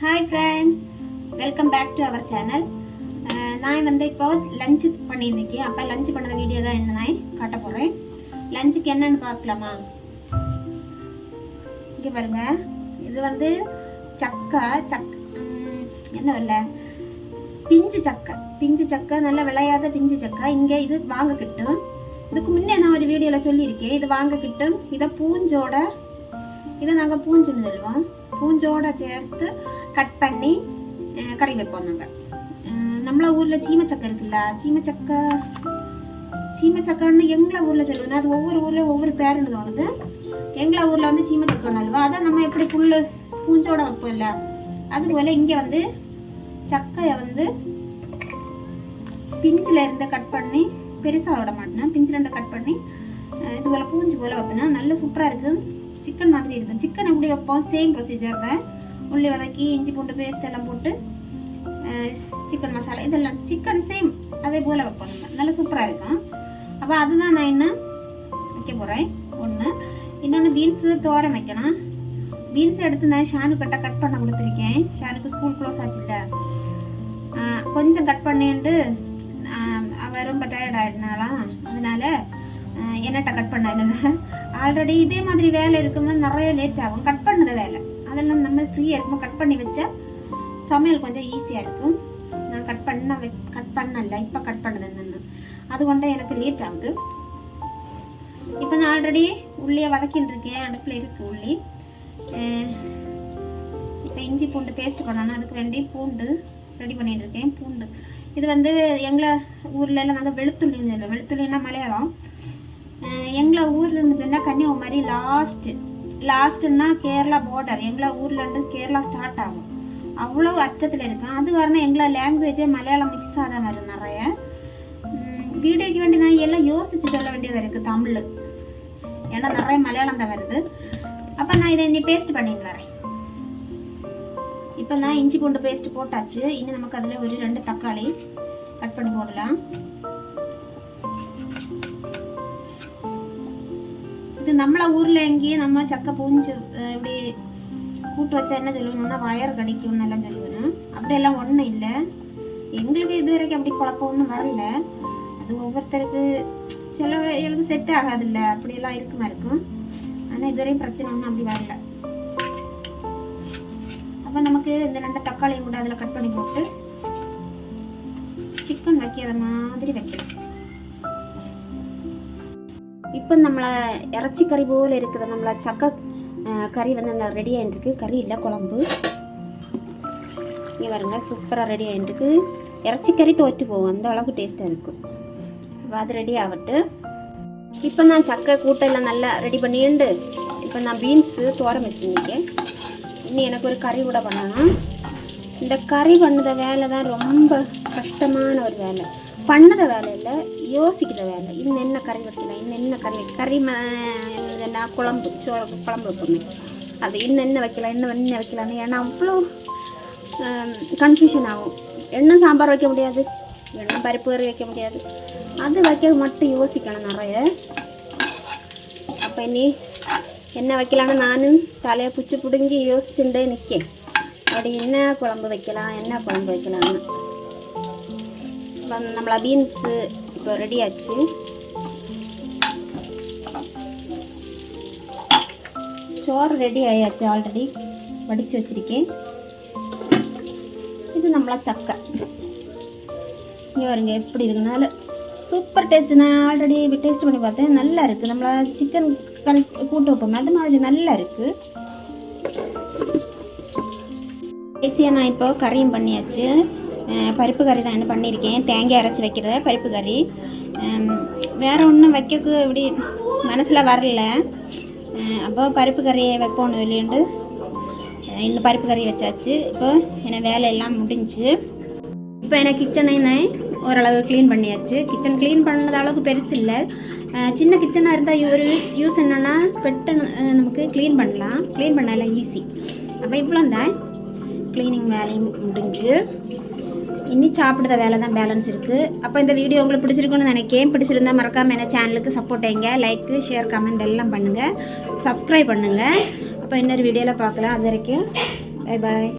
Hi friends welcome back to our channel நான் வந்து இப்போ லஞ்சு பண்ணியிருந்தேன் அப்போ லஞ்சு பண்ணத வீடியோ தான் என்ன நான் காட்ட போகிறேன் லஞ்சுக்கு என்னென்னு பார்க்கலாமா? இங்கே பாருங்க. இது வந்து சக்கை சக் என்ன இல்லை பிஞ்சு சக்கை. பிஞ்சு சக்கை நல்லா விளையாத பிஞ்சு சக்கை. இங்கே இது வாங்க கிட்டும். இதுக்கு முன்னே நான் ஒரு வீடியோவில் சொல்லியிருக்கேன். இது வாங்க கிட்டும். இதை பூஞ்சோட இதை நாங்கள் பூஞ்சுன்னு சொல்லுவோம். பூஞ்சோட சேர்த்து கட் பண்ணி கறி வைப்போம் நாங்கள் நம்மள ஊரில் சீமச்சக்கை இருக்குல்ல சீமச்சக்கை சீமச்சக்கைன்னு எங்களை ஊரில் சொல்லுவோம் அது ஒவ்வொரு ஊரில் ஒவ்வொரு பேருன்னு தோணுது எங்களை ஊரில் வந்து சீமச்சக்கைன்னு அல்வா. அதை நம்ம எப்படி புல்லு பூஞ்சோட வைப்போம்ல அதுபோல் இங்கே வந்து சக்கையை வந்து பிஞ்சில் இருந்து கட் பண்ணி பெருசாக விட மாட்டேன். பிஞ்சில் இருந்து கட் பண்ணி இது போல் பூஞ்சு போல் வைப்பேன்னா நல்ல சூப்பராக இருக்குது சிக்கன் மாதிரி இருக்குது சிக்கன் எப்படி வைப்போம்? சேம் ப்ரொசீஜர் தான். உள்ளி வதக்கி இஞ்சி பூண்டு பேஸ்ட் எல்லாம் போட்டு சிக்கன் மசாலா இதெல்லாம் சிக்கன் சேம் அதே போல் வைப்போம் நம்ம. நல்லா சூப்பராக இருக்கும். அப்போ அதுதான் நான் இன்னும் வைக்க போகிறேன் ஒன்று இன்னொன்று பீன்ஸு தோரம் வைக்கணும். பீன்ஸ் எடுத்து நான் ஷானு கட்ட கட் பண்ண கொடுத்துருக்கேன். ஷானுக்கு ஸ்கூல் க்ளோஸ் ஆச்சுல்ல. கொஞ்சம் கட் பண்ணிட்டு ஆஹ் ரொம்ப டயர்ட் ஆயிடுனாலாம் அதனால் என்னட்ட கட் பண்ணதில்ல ஆல்ரெடி இதே மாதிரி வேலை இருக்கும்போது நிறைய லேட் ஆகும். கட் பண்ணது வேலை. அதெல்லாம் நம்ம ஃப்ரீயாக இருக்கும் கட் பண்ணி வச்சா சமையல் கொஞ்சம் ஈஸியாக இருக்கும். நான் கட் பண்ண கட் பண்ணல இப்போ கட் பண்ணது என்னென்னு. அது கொண்டு எனக்கு லேட் ஆகுது. இப்போ நான் ஆல்ரெடி உள்ளியை வதக்கின்னு இருக்கேன் அடுப்பில் இருக்குது உள்ளி. இப்போ இஞ்சி பூண்டு பேஸ்ட் பண்ணணும். அதுக்கு வேண்டி பூண்டு ரெடி பண்ணிட்டு இருக்கேன் பூண்டு. இது வந்து எங்களை ஊரில் எல்லாம் நாங்கள் வெளுத்துள்ளின்னு சொல்லுவோம் வெளுத்துள்ளின்னா மலையாளம். எங்களை ஊர்லன்னு சொன்னால் கன்னியாகுமரி லாஸ்ட்டு லாஸ்ட்டுன்னா கேரளா பார்டர் எங்களை ஊர்லேருந்து கேரளா ஸ்டார்ட் ஆகும். அவ்வளோ அச்சத்தில் இருக்கும். அது காரணம் எங்களை லாங்குவேஜே மலையாளம் மிக்ஸ் ஆகாத மாதிரி நிறைய. வீடியோக்கு வேண்டி நான் எல்லாம் யோசிச்சு சொல்ல வேண்டியதாக இருக்குது தமிழ். ஏன்னா நிறைய மலையாளம் தான் வருது. அப்போ நான் இதை இன்னி பேஸ்ட் பண்ணிட்டு வரேன். இப்போ நான் இஞ்சி பூண்டு பேஸ்ட் போட்டாச்சு. இனி நமக்கு அதில் ஒரு ரெண்டு தக்காளி கட் பண்ணி போடலாம். இது நம்மள ஊர்ல எங்கேயும் நம்ம சக்கை பூஞ்சு இப்படி கூட்டு வச்சா என்ன சொல்லுவோம்னா வயர் கடிக்கும்னு எல்லாம் சொல்லுவேன். அப்படியெல்லாம் ஒன்றும் இல்லை. எங்களுக்கு இது வரைக்கும் அப்படி குழப்பம் ஒன்றும் வரல. அது ஒவ்வொருத்தருக்கு சில எனக்கு செட் ஆகாதுல்ல. அப்படியெல்லாம் இருக்குமா இருக்கும். ஆனால் இதுவரையும் பிரச்சனை ஒன்றும் அப்படி வரல. அப்போ நமக்கு இந்த ரெண்டு தக்காளியும் கூட அதில் கட் பண்ணி போட்டு சிக்கன் வைக்காத மாதிரி வைக்கணும் இப்போ நம்மளை இறைச்சி கறி போல் இருக்குது. நம்மளை சக்கை கறி வந்து அந்த ரெடி ஆகிட்டுருக்கு கறி இல்லை குழம்பு. இங்கே பாருங்க சூப்பராக ரெடி ஆகிட்டுருக்கு இறச்சி கறி தோற்று போகும். அந்த அளவுக்கு டேஸ்ட்டாக இருக்கும் இப்போ அது ரெடி ஆகட்டு. இப்போ நான் சக்கை கூட்டெல்லாம் நல்லா ரெடி பண்ணிண்டு இப்போ நான் பீன்ஸு தோரம் வச்சுருக்கேன். இனி எனக்கு ஒரு கறி கூட பண்ணணும் இந்த கறி பண்ணத வேலை தான் ரொம்ப கஷ்டமான ஒரு வேலை. பண்ணத வேலை இல்லை யோசிக்கிற வேலை. இன்னும் என்ன கறி வைக்கலாம் இன்னும் என்ன கறி வைக்க கறி ம குழம்பு சோழ குழம்பு வைப்போமே. அது இன்னும் என்ன வைக்கலாம் இன்னும் என்ன வைக்கலாம்னு ஏன்னா அவ்வளோ கன்ஃபியூஷன் ஆகும். என்ன சாம்பார் வைக்க முடியாது. என்ன பருப்பு கறி வைக்க முடியாது. அது வைக்கிறது மட்டும் யோசிக்கணும் நிறைய. அப்போ இனி என்ன வைக்கலான்னு நானும் தலையை பிடிச்சி பிடுங்கி யோசிச்சுட்டே நிற்கேன் அப்படி என்ன குழம்பு வைக்கலாம் என்ன குழம்பு வைக்கலாம்னு. நம்மள பீன்ஸு இப்போ ரெடி ஆச்சு சோறு ரெடி ஆயாச்சு ஆல்ரெடி. வடித்து வச்சுருக்கேன். இது நம்மளா சக்கை. இங்கே வருங்க எப்படி இருக்குனால சூப்பர் டேஸ்ட் நான் ஆல்ரெடி டேஸ்ட் பண்ணி பார்த்தேன். நல்லா இருக்குது நம்மள சிக்கன் கரெக்ட் கூட்டு வைப்போம் அது மாதிரி நல்லா இருக்குது ஈஸியாக நான் இப்போ கறியும் பண்ணியாச்சு. பருப்பு கறி தான் என்ன பண்ணியிருக்கேன்? தேங்காய் அரைச்சி வைக்கிறத பருப்பு கறி. வேறு ஒன்றும் வைக்கக்கு இப்படி மனசில் வரல. அப்போ பருப்பு கறியை வைப்போன்னு சொல்லிண்டு இன்னும் பருப்பு கறி வச்சாச்சு. இப்போ என்ன வேலையெல்லாம் முடிஞ்சு இப்போ எனக்கு கிச்சனை ஓரளவு க்ளீன் பண்ணியாச்சு. கிச்சன் க்ளீன் பண்ணது அளவுக்கு பெருசு இல்லை. சின்ன கிச்சனாக இருந்தால் ஒரு யூஸ் என்னென்னா பெட்டு நமக்கு க்ளீன் பண்ணலாம். க்ளீன் பண்ணலாம் ஈஸி அப்போ இவ்வளோ தான் க்ளீனிங் வேலையும் முடிஞ்சு இனி சாப்பிடுற வேலை தான் பேலன்ஸ் இருக்குது அப்போ இந்த வீடியோ உங்களுக்கு பிடிச்சிருக்குன்னு நினைக்கேன் பிடிச்சிருந்தா மறக்காமல் என்ன சேனலுக்கு சப்போர்ட் வைங்க. லைக்கு ஷேர் கமெண்ட் எல்லாம் பண்ணுங்கள் சப்ஸ்கிரைப் பண்ணுங்கள் அப்போ இன்னொரு வீடியோவில் பார்க்கலாம். அது வரைக்கும் பை பாய்